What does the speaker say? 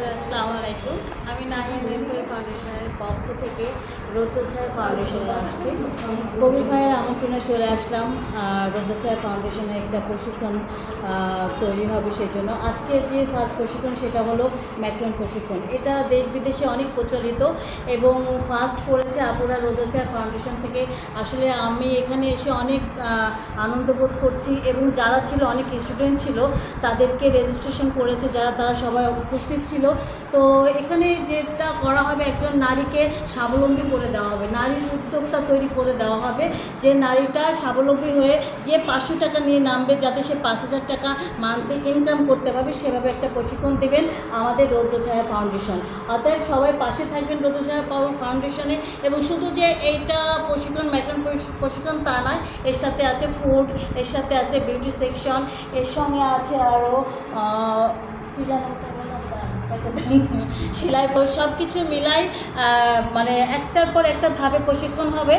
Hello আসসালামু আলাইকুম। আমি ফাউন্ডেশনের পক্ষ থেকে রৌদ্রছায়া ফাউন্ডেশনে আসছি। কবি ভাইয়ের আমন্ত্রণে চলে আসলাম। রৌদ্রছায়া ফাউন্ডেশনে একটা প্রশিক্ষণ তৈরি হবে সেই জন্য আজকে যে ফার্স্ট প্রশিক্ষণ সেটা হলো ম্যাক্রন প্রশিক্ষণ। এটা দেশ বিদেশে অনেক প্রচলিত এবং ফার্স্ট করেছে আপুরা রৌদ্রছায়া ফাউন্ডেশন থেকে। আসলে আমি এখানে এসে অনেক আনন্দ বোধ করছি এবং যারা ছিল, অনেক স্টুডেন্ট ছিল, তাদেরকে রেজিস্ট্রেশন করেছে, যারা তারা সবাই উপস্থিত ছিল। তো এখানে যেটা করা হবে একজন নারীকে স্বাবলম্বী করে দেওয়া হবে। নারীর উদ্যোক্তা তৈরি করে দেওয়া হবে যে নারীটা স্বাবলম্বী হয়ে যে পাঁচশো টাকা নিয়ে নামবে যাতে সে পাঁচ হাজার টাকা মান্থলি ইনকাম করতে পারবে, সেভাবে একটা প্রশিক্ষণ দেবেন আমাদের রৌদ্রছায়া ফাউন্ডেশন অতএব সবাই পাশে থাকবেন রৌদ্রছায়া ফাউন্ডেশনে এবং শুধু যে এইটা প্রশিক্ষণ ম্যাটন প্রশিক্ষণ তা নয়, এর সাথে আছে ফুড এর সাথে আছে বিউটি সেকশন এর সঙ্গে আছে আরও কী জানো সেলাই সব কিছু মিলাই মানে একটার পর একটা ধাপে প্রশিক্ষণ হবে।